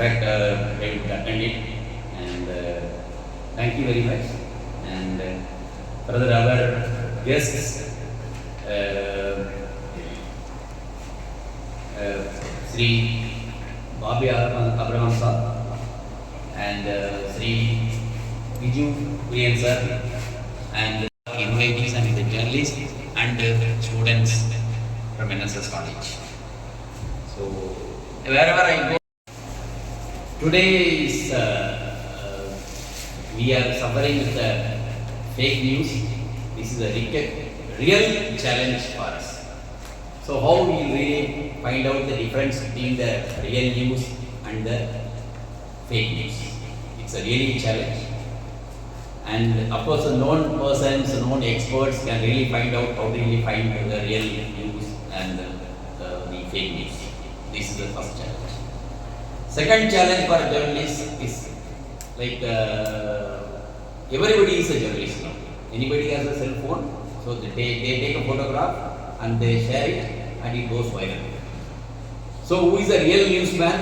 fact, uh, I would attend it. And uh, thank you very much. And uh, further, our guests, uh, uh, Sri Bobby Abraham sir and uh, Sri Viju Kurian sir and invitees and the journalists and uh, students from NSS College. So wherever I go, today is uh, uh, we are suffering with the fake news. This is a real, challenge for us. So how we really find out the difference between the real news and the fake news? It's a really challenge. And of course, the known persons, known experts can really find out how to really find the real news and the, the, the fake news. This is the first challenge. Second challenge for journalists is like uh, everybody is a journalist now. Anybody has a cell phone, so they, they take a photograph and they share it and it goes viral. So who is a real newsman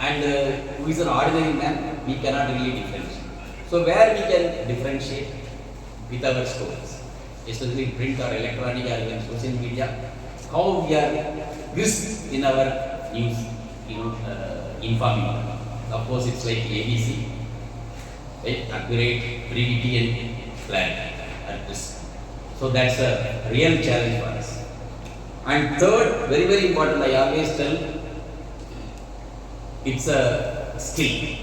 and uh, who is an ordinary man, we cannot really differentiate. So where we can differentiate with our stories, especially print or electronic or even social media, how we are this in our news, you know, uh, informing. Course, it's like ABC, right? Accurate, brevity, and plan at this. So that's a real challenge for us. And third, very very important, I always tell, it's a skill.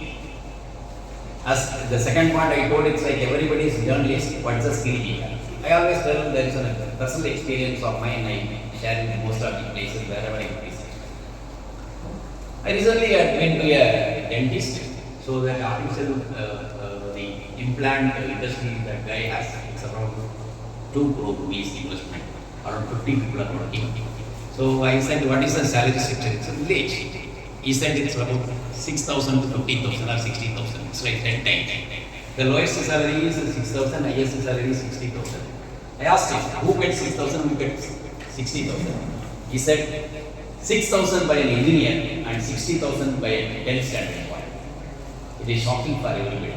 As the second part I told, it's like everybody is journalist, what's a skill? I always tell there is a personal experience of mine, I share in most of the places wherever I visit. I recently had went to a dentist, so that artificial, uh, uh, the implant industry that guy has, it's around two crore rupees investment, around fifty people are working. So I said, what is the salary structure? It's a village. He said it's about six thousand to fifteen thousand or sixteen thousand, it's like ten times. The lowest salary is six thousand, highest salary is sixty thousand. I asked him, who gets six thousand, who gets sixty thousand? He said, six thousand by an engineer and sixty thousand by a tenth standard boy. It is shocking for everybody.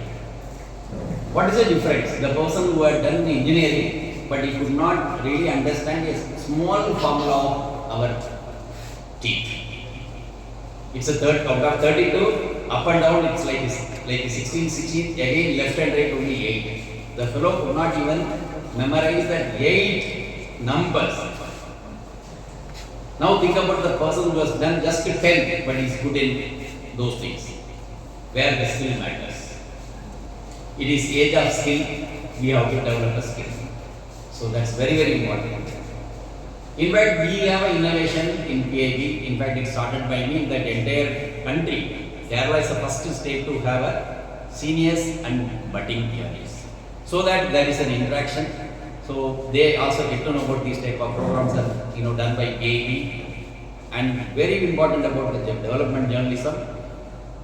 What is the difference? The person who had done the engineering, but he could not really understand a small formula of our teeth. It's a third out of 32, up and down it's like like 16, 16, again left and right only 8. The fellow could not even memorize that 8 numbers. Now think about the person who has done just 10, but is good in those things, where the skill matters. It is age of skill, we have to develop a skill. So that's very, very important. In fact, we have an innovation in PAB. In fact, it started by me in that entire country. Kerala is the first state to have a seniors and budding PhDs. So that there is an interaction. So they also get to know about these type of programs are you know done by PAB. And very important about the development journalism.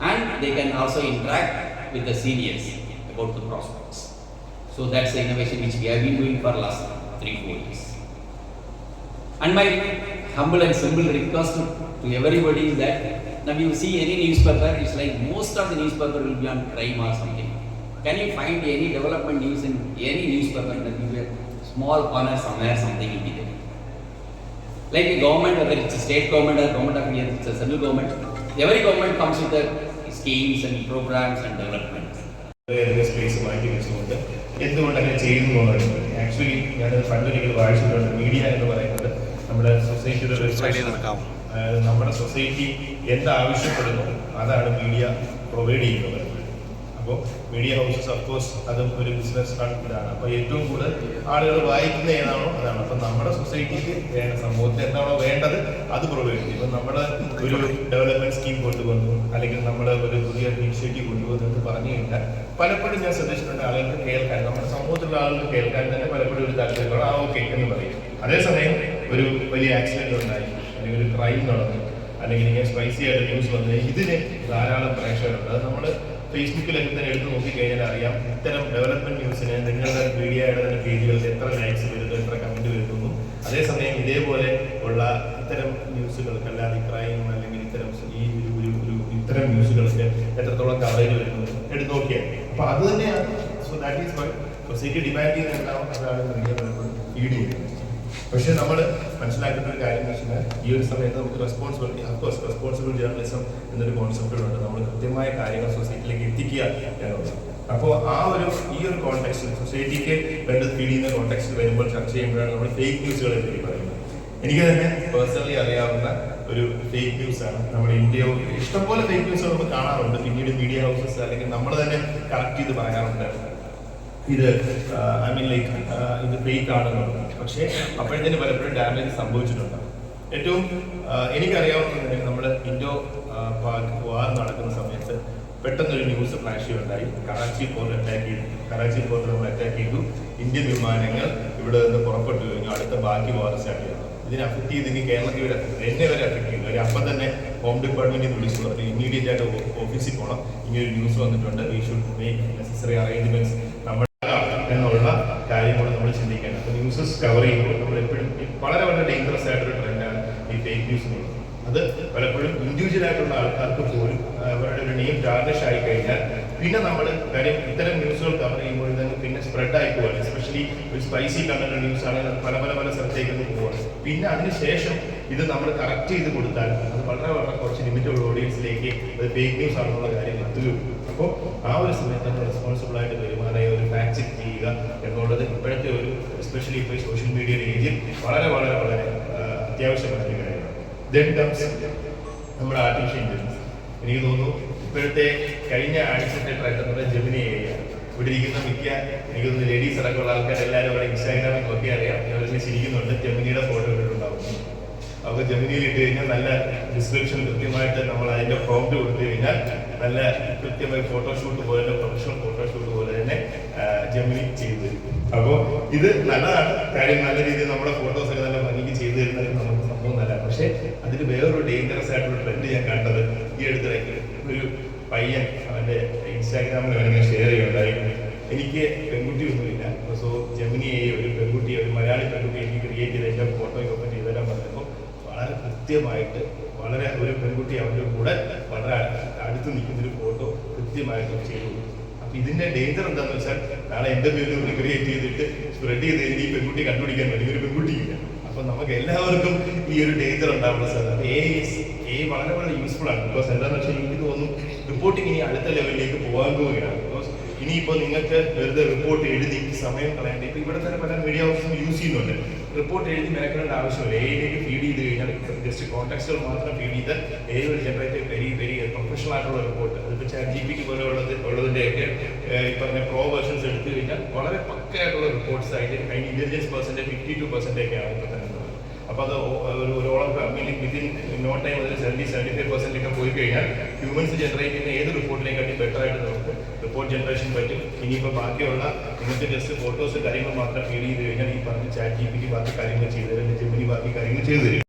And they can also interact with the seniors about the prospects. So that's the innovation which we have been doing for last three, four years. And my humble and simple request to, to everybody is that now you see any newspaper, it's like most of the newspaper will be on crime or something. Can you find any development news in any newspaper that a small corner somewhere, something will be there? Like a government, whether it's a state government or government of India, it's a central government, every government comes with the schemes and programs and developments. Space മാറ്റി വെച്ചുകൊണ്ട് എന്തുകൊണ്ട് അങ്ങനെ ചെയ്യുന്നു എന്നുള്ളത് actually ഞാൻ പണ്ടൊരിക്കൽ വായിച്ചിട്ടുണ്ട് media എന്ന് പറയുന്നത് നമ്മുടെ സൊസൈറ്റിയുടെ നമ്മുടെ സൊസൈറ്റി എന്താവശ്യപ്പെടുന്നു അതാണ് മീഡിയ പ്രൊവൈഡ് ചെയ്യുന്നത് അപ്പോൾ മീഡിയ ഹൗസസ് അഫ്കോഴ്സ് അതും ഒരു ബിസിനസ് ഇതാണ്. അപ്പോൾ ഏറ്റവും കൂടുതൽ ആളുകൾ വായിക്കുന്ന ഏതാണോ അതാണ്. അപ്പം നമ്മുടെ സൊസൈറ്റിക്ക് വേണ്ട സമൂഹത്തിന് എന്താണോ വേണ്ടത് അത് പ്രൊവൈഡ് ചെയ്യും. ഇപ്പം നമ്മൾ ഒരു ഡെവലപ്മെന്റ് സ്കീം കൊണ്ടുവന്നു അല്ലെങ്കിൽ നമ്മൾ ഒരു പുതിയ ഇനിഷ്യേറ്റീവ് കൊണ്ടുവന്നു എന്ന് പറഞ്ഞു കഴിഞ്ഞാൽ പലപ്പോഴും ഞാൻ ശ്രദ്ധിച്ചിട്ടുണ്ട് ആളുകൾക്ക് കേൾക്കാൻ. നമ്മുടെ സമൂഹത്തിലുള്ള ആളുകൾ കേൾക്കാൻ തന്നെ പലപ്പോഴും ഒരു താല്പര്യമാണ് ആ ഓക്കെ എന്ന് പറയും. അതേസമയം ഒരു വലിയ ആക്സിഡന്റ് ഉണ്ടായി അല്ലെങ്കിൽ ഒരു ക്രൈം നടന്നു അല്ലെങ്കിൽ ഇങ്ങനെ സ്പൈസി ആയിട്ട് ന്യൂസ് വന്നു. ഇതിന് ധാരാളം പ്രേക്ഷകരുണ്ട്. അത് നമ്മൾ ഫേസ്ബുക്കിലൊക്കെ തന്നെ എടുത്ത് നോക്കിക്കഴിഞ്ഞാൽ അറിയാം ഇത്തരം ഡെവലപ്മെന്റ് ന്യൂസിന് നിങ്ങളുടെ മീഡിയയുടെ തന്നെ പേജുകളിൽ എത്ര ലൈക്സ് വരുന്നു എത്ര കമന്റ് വരുന്നു. അതേസമയം ഇതേപോലെ ഉള്ള ഇത്തരം ന്യൂസുകൾക്ക് അല്ലാതെ ക്രൈം അല്ലെങ്കിൽ ഇത്തരം ഈ ഒരു ഒരു ഒരു ഇത്തരം ന്യൂസുകൾക്ക് എത്രത്തോളം കവറേജ് വരുന്നു എടുത്ത് നോക്കിയാൽ. അപ്പൊ അത് തന്നെയാണ്. So that is why society demand ചെയ്യുന്നതെല്ലാം അതാണ് മീഡിയ പക്ഷേ നമ്മൾ മനസ്സിലാക്കേണ്ട ഒരു കാര്യം എന്ന് വെച്ചാൽ ഈ ഒരു സമയത്ത് നമുക്ക് റെസ്പോൺസിബിലിറ്റി അഫ്കോഴ്സ് റെസ്പോൺസിബിൾ ജേർണലിസം എന്നൊരു കോൺസെപ്റ്റുകളുണ്ട് നമ്മൾ കൃത്യമായ കാര്യങ്ങൾ സൊസൈറ്റിയിലേക്ക് എത്തിക്കുക എന്നുള്ളത്. അപ്പോൾ ആ ഒരു ഈ ഒരു കോൺടെക്സ്റ്റിൽ സൊസൈറ്റിക്ക് വേണ്ടത് ഫീഡ് ചെയ്യുന്ന കോൺടെക്സ്റ്റിൽ വരുമ്പോൾ ചർച്ച ചെയ്യുമ്പോഴാണ് നമ്മൾ ഫേക്ക് ന്യൂസുകളെ പറ്റി പറയുന്നത്. എനിക്ക് തന്നെ പേഴ്സണലി അറിയാവുന്ന ഒരു ഫേക്ക് ന്യൂസ് ആണ്. നമ്മുടെ ഇന്ത്യ ഇഷ്ടംപോലെ ഫേക്ക് ന്യൂസ് നമ്മൾ കാണാറുണ്ട്. പിന്നീട് മീഡിയ ഹൗസസ് അല്ലെങ്കിൽ നമ്മൾ തന്നെ കറക്റ്റ് ചെയ്ത് പറയാറുണ്ട്. ഇത് ഐ മീൻ ലൈക്ക് ഇത് ഫേക്ക് ആണെന്നുള്ളത് പക്ഷേ അപ്പോഴത്തേന് പലപ്പോഴും ഡാമേജ് സംഭവിച്ചിട്ടുണ്ടാവും ഏറ്റവും എനിക്കറിയാവുന്ന നമ്മൾ ഇൻഡോ പാക് വാർ നടക്കുന്ന സമയത്ത് പെട്ടെന്നൊരു ന്യൂസ് ഫ്ലാഷ് ചെയ്യുണ്ടായി കറാച്ചി പോർട്ട് അറ്റാക്ക് ചെയ്തു. കറാച്ചി പോർട്ട് നമ്മൾ അറ്റാക്ക് ചെയ്തു. ഇന്ത്യൻ വിമാനങ്ങൾ ഇവിടെ നിന്ന് പുറപ്പെട്ടു കഴിഞ്ഞു. അടുത്ത ബാക്കി വാർ സ്റ്റാർട്ട് ചെയ്തു. ഇതിനെ അഫക്ട് ചെയ്തെങ്കിൽ കേരളത്തിൽ വരെ. എന്നെ വരെ അഫക്ട് ചെയ്തു. അവർ അപ്പം തന്നെ ഹോം ഡിപ്പാർട്ട്മെന്റിൽ വിളിച്ചു പറഞ്ഞു. ഇമ്മീഡിയറ്റ് ആയിട്ട് ഓഫീസിൽ പോകണം ഇങ്ങനെ ഒരു ന്യൂസ് വന്നിട്ടുണ്ട്. We should make necessary arrangements നമ്മൾ എന്നുള്ള കാര്യങ്ങൾ നമ്മൾ ചിന്തിക്കേണ്ടത് അപ്പോൾ ന്യൂസസ് കവർ ചെയ്യുമ്പോൾ നമ്മൾ എപ്പോഴും വളരെ വളരെ ഡേഞ്ചറസ് ആയിട്ടൊരു ട്രെൻഡാണ് ഈ ഫേക്ക് ന്യൂസ് എന്നുള്ളത് അത് പലപ്പോഴും ഇൻഡിവിജ്വൽ ആയിട്ടുള്ള ആൾക്കാർക്ക് പോലും അവരുടെ ഒരു നെയിം ടാർഗഷ് ആയി കഴിഞ്ഞാൽ പിന്നെ നമ്മൾ കാര്യം ഇത്തരം ന്യൂസുകൾ കവർ ചെയ്യുമ്പോൾ തന്നെ പിന്നെ സ്പ്രെഡ് ആയി പോവാണ്. എസ്പെഷ്യലി ഒരു സ്പൈസി കണ്ടന്റ് ന്യൂസ് ആണെങ്കിൽ പല പല പല സ്ഥലത്തേക്ക് പോവാണ്. പിന്നെ അതിനുശേഷം ഇത് നമ്മൾ കറക്റ്റ് ചെയ്ത് കൊടുത്താൽ അത് വളരെ വളരെ കുറച്ച് ലിമിറ്റഡ് ഓഡിയൻസിലേക്ക് അത് ഫേക്ക് ന്യൂസ് ആണെന്നുള്ള കാര്യം എത്തുകയുള്ളൂ അപ്പോൾ ആ ഒരു സമയത്ത് നമ്മൾ റെസ്പോൺസിബിൾ ആയിട്ട് പെരുമാറിയ ഒരു ഫാക്ട് ചെക്ക് ചെയ്യുക എന്നുള്ളത് ഇപ്പോഴത്തെ ഒരു എസ്പെഷ്യലി ഇപ്പോൾ സോഷ്യൽ മീഡിയ രീതിയിൽ വളരെ വളരെ വളരെ അത്യാവശ്യമായ കാര്യമാണ്. നമ്മുടെ ആർട്ടിഫിഷ്യൽ ഇന്റലിജൻസ് എനിക്ക് തോന്നുന്നു ഇപ്പോഴത്തെ കഴിഞ്ഞ ആഴ്ചത്തെ ട്രെൻഡ് നമ്മുടെ ജെമിനി ഏരിയ ഇവിടെ ഇരിക്കുന്ന മിക്ക എനിക്ക് തോന്നുന്നു ലേഡീസ് അടക്കമുള്ള ആൾക്കാർ എല്ലാവരും ഇവിടെ ഇൻസ്റ്റാഗ്രാമിൽ നോക്കി അറിയാം. ഇവരൊക്കെ ചിരിക്കുന്നുണ്ട്. ജെമിനിയുടെ ഫോട്ടോ ഇട്ടിട്ടുണ്ടാവും അപ്പോൾ ജെമിനിയിൽ ഇട്ട് കഴിഞ്ഞാൽ നല്ല ഡിസ്ക്രിപ്ഷൻ കൃത്യമായിട്ട് നമ്മൾ അതിന്റെ പ്രോംപ്റ്റ് കൊടുത്തു കഴിഞ്ഞാൽ നല്ല കൃത്യമായി ഫോട്ടോഷൂട്ട് പോലെ പ്രൊഫഷണൽ ഫോട്ടോഷൂട്ട് പോലെ തന്നെ ജമിനി ചെയ്തു തരും അപ്പോൾ ഇത് നല്ലതാണ്. കാര്യം നല്ല രീതിയിൽ നമ്മുടെ ഫോട്ടോസ് ഒക്കെ നല്ല ഭംഗിക്ക് ചെയ്തു തരുന്ന നമുക്ക് സംഭവം നല്ലതാണ് പക്ഷേ അതിന് വേറൊരു ഡേഞ്ചറസ് ആയിട്ടുള്ള ട്രെൻഡ് ഞാൻ കണ്ടത് ഈ അടുത്തിടയ്ക്ക് ഒരു പയ്യൻ അവന്റെ ഇൻസ്റ്റാഗ്രാമിൽ അവനെ ഷെയർ ചെയ്യുണ്ടായി എനിക്ക് പെൺകുട്ടിയൊന്നുമില്ല സോ ജമിനിയെ ഒരു പെൺകുട്ടിയെ ഒരു മലയാളി പെൺകുട്ടി എനിക്ക് ക്രിയേറ്റ് ചെയ്ത എന്റെ ഒപ്പം ചെയ്തുതരാൻ പറഞ്ഞപ്പോൾ വളരെ കൃത്യമായിട്ട് വളരെ ഒരു പെൺകുട്ടി അവന്റെ കൂടെ വളരെ അടുത്ത് നിൽക്കുന്ന ഒരു ഫോട്ടോ കൃത്യമായിട്ട് ചെയ്തു. അപ്പൊ ഇതിന്റെ ഡേഞ്ചർ എന്താണെന്ന് വെച്ചാൽ നാളെ എന്റെ പേരിൽ റിക്രിയേറ്റ് ക്രിയേറ്റ് ചെയ്തിട്ട് സ്പ്രെഡ് ചെയ്ത് ഈ പെൺകുട്ടി കണ്ടുപിടിക്കാൻ വേണ്ടി ഒരു പെൺകുട്ടിയില്ല. അപ്പൊ നമുക്ക് എല്ലാവർക്കും ഈ ഒരു ഡേഞ്ചർ ഉണ്ടാവുന്ന സാധ്യത എ എ വളരെ വളരെ യൂസ്ഫുൾ ആണ്. ബിക്കോസ് എന്താണെന്ന് വെച്ചാൽ എനിക്ക് തോന്നുന്നു റിപ്പോർട്ടിംഗ് ഇനി അടുത്ത ലെവലിലേക്ക് പോകാൻ പോവുകയാണ്. ബിക്കോസ് ഇനിയിപ്പോൾ നിങ്ങൾക്ക് വെറുതെ റിപ്പോർട്ട് എഴുതി സമയം കളയേണ്ട. ഇപ്പൊ ഇവിടെ തന്നെ പല മീഡിയ ഓഫീസും യൂസ് ചെയ്യുന്നുണ്ട്. റിപ്പോർട്ട് എഴുതി മെനക്കേണ്ട ആവശ്യമില്ല. എയിലേക്ക് കഴിഞ്ഞാൽ ജസ്റ്റ് കോൺടാക്സുകൾ മാത്രം ഫീഡ് ചെയ്ത് ഏതൊരു generative generate very very professional ആയിട്ടുള്ള റിപ്പോർട്ട് അതിപ്പോൾ ചാറ്റ് ജി പിക്ക് പോലെ ഉള്ളത് ഉള്ളതിന്റെയൊക്കെ ഈ പറഞ്ഞ പ്രോ വേർഷൻസ് എടുത്തു കഴിഞ്ഞാൽ വളരെ പക്കയായിട്ടുള്ള റിപ്പോർട്ട്സ് ആയിട്ട് അതിന് intelligence percent fifty two percent ഒക്കെയാണ് ഇപ്പോൾ തന്നെ. അപ്പോൾ അത് ഒരു ഒരു ഓളം മീനിങ് വിത്തിൻ നോ ടൈം അതിൽ സെവന്റി സെവന്റി ഫൈവ് പെർസെന്റ് ഒക്കെ പോയി കഴിഞ്ഞാൽ ഹ്യൂമൻസ് ജനറേറ്റ് ചെയ്യുന്ന ഏത് റിപ്പോർട്ടിനെക്കാട്ടി ബെറ്റർ ആയിട്ട് നമുക്ക് റിപ്പോർട്ട് ജനറേഷൻ പറ്റും. ഇനിയിപ്പോൾ ബാക്കിയുള്ള നിങ്ങൾക്ക് ജസ്റ്റ് ഫോട്ടോസ് കാര്യങ്ങൾ മാത്രം ഫീഡ് ചെയ്ത് കഴിഞ്ഞാൽ ഈ പറഞ്ഞ ചാറ്റ് ജി പിക്ക് ബാക്കി കാര്യങ്ങൾ ചെയ്തു തരും ജെമിനി ബാക്കി കാര്യങ്ങൾ ചെയ്തു തരും.